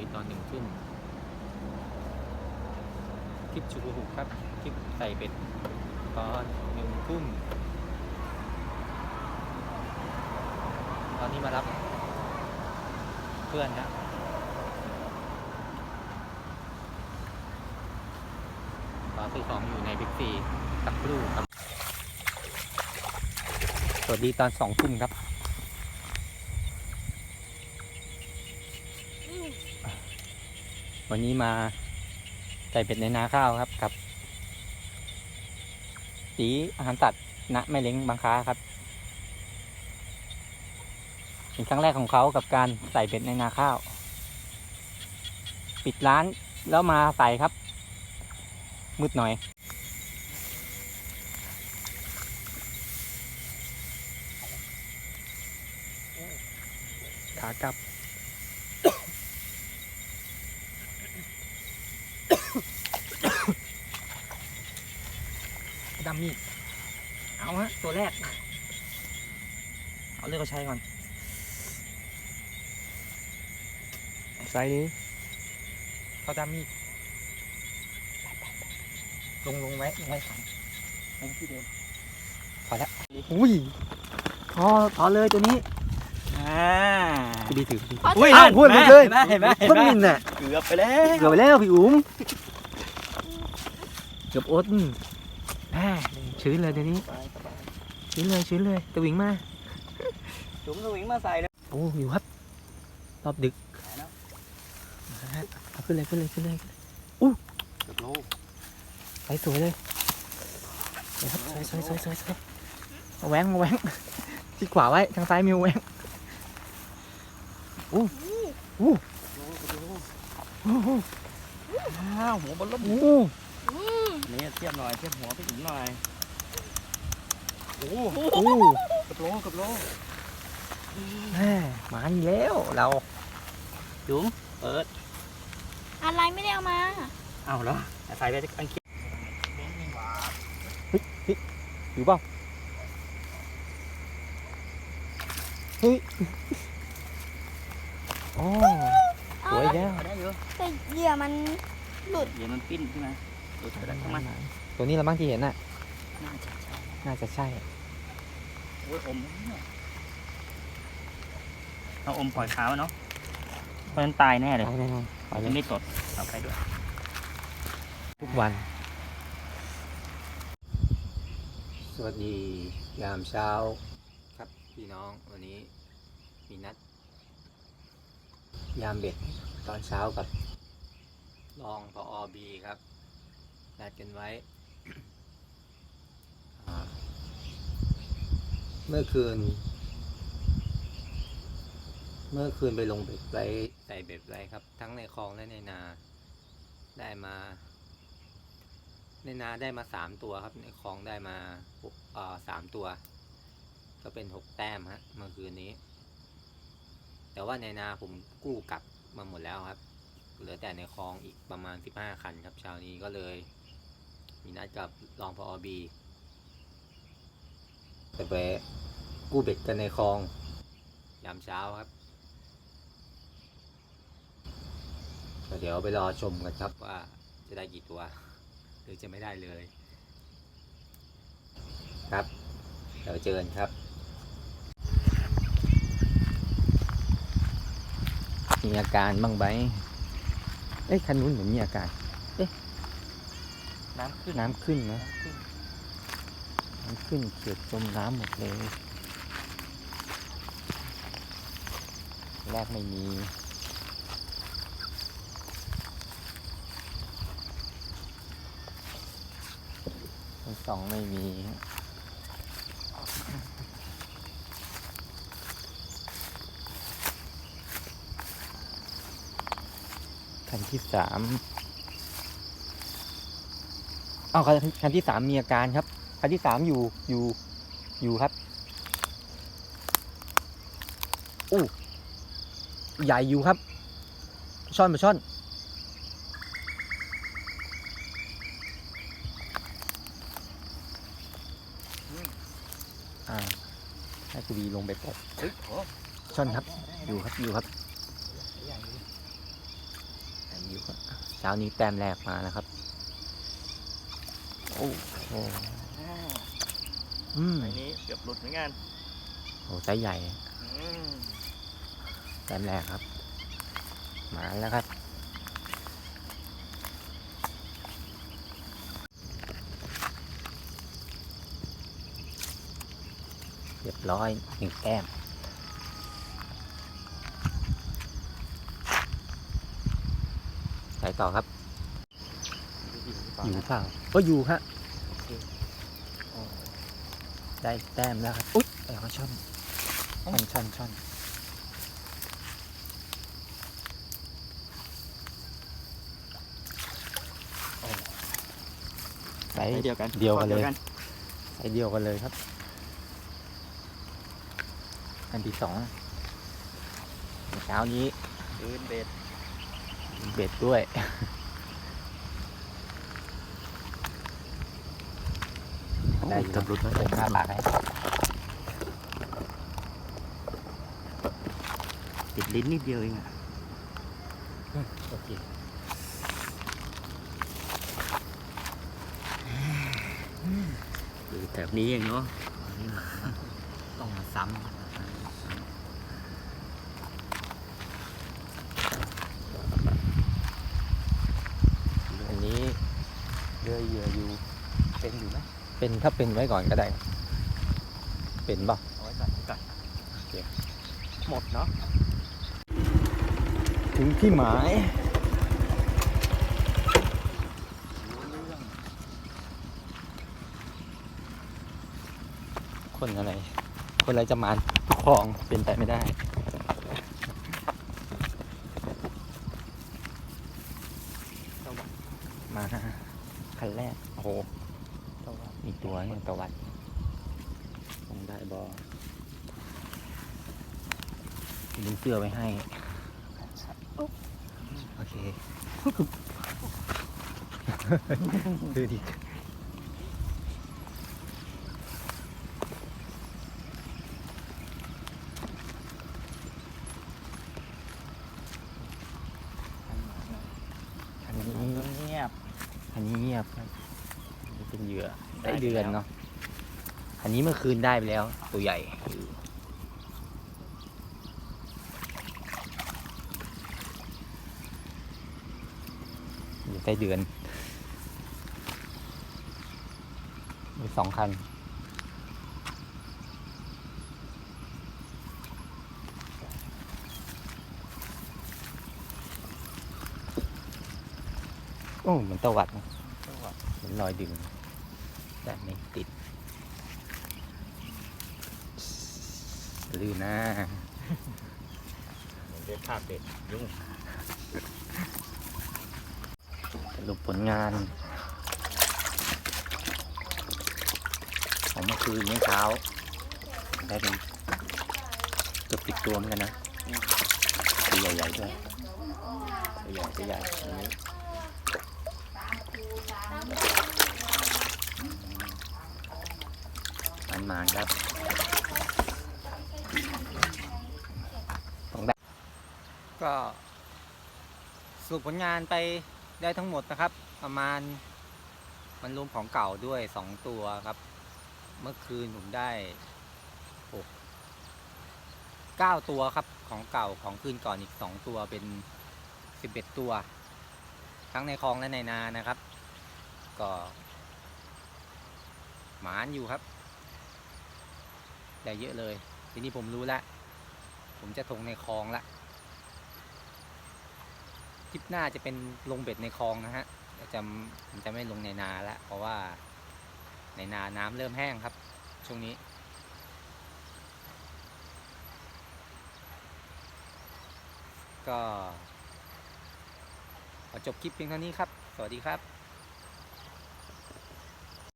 ีตอนหนึ่งทุ่มคลิปชูกหุกครับคลิปใส่เป็ดตอนหนึ่งทุ่มตอนนี้มารับเพื่อนนะรอซื้อของอยู่ในบิ๊กซีสักครู่ครับ สวัสดีตอนสองทุ่มครับ วันนี้มาใส่เป็ดในนาข้าวครับกับตีอาหารสัตว์ณแม่เล้งบางค้าครับเป็นครั้งแรกของเขากับการใส่เป็ดในนาข้าว ปิดร้านแล้วมาใส่ครับ มืดหน่อยขากลับ ดำมีด เอาฮะตัวแรก เอาเลือกเขาใช้ก่อนไซส์นี้เขาดำมีดลงลงไว้ลงไว้ก่อนลงที่เดิมพอแล้วอุ้ยพอพอเลยตัวนี้อ่าพี่ดีถือพี่อุ้ยอ้าวพูดหมดเลยเห็นไหมเห็นเพิ่งไหมมินน่ะเกือบไปแล้วเกือบไปแล้วพี่อุ๋มเกือบอดแหม ชื้นเลยเดี๋ยวนี้ชื้นเลยชื้นเลยตะวิงมาถุงสวิงมาใส่เลยโอ้อยู่ครับรอบดึกมาฮะเอาขึ้นเลยขึ้นเลยขึ้นเลยเกือบโลไปสวยเลยเดี๋ยวครับสวยสวยสวยสวยสวยมาแหวงมาแหวงที่ขวาไว้ทางซ้ายมีมาแหวงโอ้โอ้โอ้โหอ้าวหัวบนลบโอ้โหนี่เทียบหน่อยเทียบหัวพี่หญิงหน่อย โอ้โอ้โหเกือบโลเกือบโลแม่มาอีกแล้วเราจุ๋มเปิด อะไรไม่ได้เอามา เอาเหรอใส่ไปอังกฤษอยู่เปล่าเฮ้ยโอ้สเอาวยแล้วแล้วได้เยอะแต่เหยื่อมันหลุดเดี๋ยวมันปิ้นใช่ไหมดูเถอะทั้งมันตัวนี้เราบ้างที่เห็นน่ะน่าจะใช่ น่าจะใช่ โอ้ยอมเอาอมปล่อยขาวเนาะเพราะฉะนั้นตายแน่เลย ไปแน่นอนไปเลจะยไม่ตดเอาไปด้วย ทุกวัน สวัสดียามเช้า ครับพี่น้องวันนี้มีนัด ยามเบ็ดตอนเช้ากับรองพออบีครับนัดกันไว้ อ่า เมื่อคืน เมื่อคืนไปลงเบ็ดไว้ใส่เบ็ดไว้ครับ ทั้งในคลองและในนา ได้มา ในนาได้มาสามตัวครับ ในคลองได้มาสามตัว ก็เป็นหกแต้มฮะเมื่อคืนนี้ แต่ว่าในนาผมกู้กลับมาหมดแล้วครับ เหลือแต่ในคลองอีกประมาณสิบห้าคันครับเช้านี้ก็เลย มีนัดกับรองพอบี ไปไปกู้เบ็ดกันในคลอง ยามเช้าครับก็เดี๋ยวไปรอชมกันครับว่าจะได้กี่ตัว หรือจะไม่ได้เลย ครับ เดี๋ยวเจอกันครับมีอาการบ้างไหมเอ้ยคันนู้นเหมือนมีอาการน้ำขึ้น น้ำขึ้นนะ น้ำขึ้นเกือจมน้ำหมดเลยแรกไม่มีสองไม่มีคันที่สามอ้าวคันที่สามมีอาการครับ คันที่สามอยู่อยู่อยู่ครับอู้ใหญ่อยู่ครับ ช่อนมาช่อน อ่าให้คุณวีลงไปปลดเฮ้ยโอ้ช่อนครับ อยู่ครับอยู่ครับอยู่ครับเช้านี้แต้มแรกมาแล้วครับ โอ้โห อืมไอ้นี้เกือบหลุดเหมือนกันโหไซส์ใหญ่อืมแต้มแรกครับ มาแล้วครับ เรียบร้อยหนึ่งแต้มไปต่อครับ อยู่เปล่าก็อยู่ฮะโอ้ ได้แต้มแล้วครับ อุ๊ยแต่ว่าช่อนช่อนช่อนช่อนโอ้ไซไอ้ส์เดียวกันเดียวกันเลยข้อไซส์เดียวกันเลยครับ อันที่สองเช้านี้ปืนเบ็ดเบ็ดด้วย ได้อยู่เกือบหลุดแล้วเปิดหน้าปากให้ติดลิ้นนิดเดียวเองอะโอเคแถบนี้เองเนาะต้องมาซ้ำอันนี้เรือเหยื่ออยู่เป็นอยู่ไหม เป็นถ้าเป็นไว้ก่อนก็ได้ เป็นบ่เอาไว้ก่อนก่อนหมดเนาะถึงที่หมายคนอะไร คนอะไรจะมาทุกคลองเป็นไปไม่ได้ มาคันแรก โอ้โหมี ตัวเนี่ยตะวัดคงได้บอดึงเสื้อไว้ให้ โอเคดูดิอันนี้เงียบอันนี้เงียบครับอันนี้เป็นเหยื่อ ได้ได้ไปเดือนแล้วเนาะ อันนี้เมื่อคืนได้ไปแล้ว ตัวใหญ่อยู่ใต้เดือน มีสองคันโอ้เหมือนตะวัดนะเหมือนรอยดึง แต่ไม่ติดลื่นนะเดี๋ยวภาพเบ็ดยุ่งสรุปผลงาน ของเมื่อคืนเมื่อเช้า ได้เป็นเกือบติดตัวเหมือนกันนะตัวใหญ่ๆด้วยตัวใหญ่ตัวใหญ่อันนี้ มันมาครับต้องได้ก็สรุปผลงานไปได้ทั้งหมดนะครับ ประมาณมันรวมของเก่าด้วยสองตัวครับ เมื่อคืนผมได้หกเก้าตัวครับของเก่าของคืนก่อนอีกสองตัวเป็นสิบเอ็ดตัว ทั้งในคลองและในนานะครับ ก็หมานอยู่ครับ ได้เยอะเลย ทีนี้ผมรู้แล้วผมจะทงในคลองละคลิปหน้าจะเป็นลงเบ็ดในคลองนะฮะจะผมจะไม่ลงในนาละเพราะว่าในนาน้ำเริ่มแห้งครับ ช่วงนี้ ก็ขอจบคลิปเพียงเท่านี้ครับ สวัสดีครับ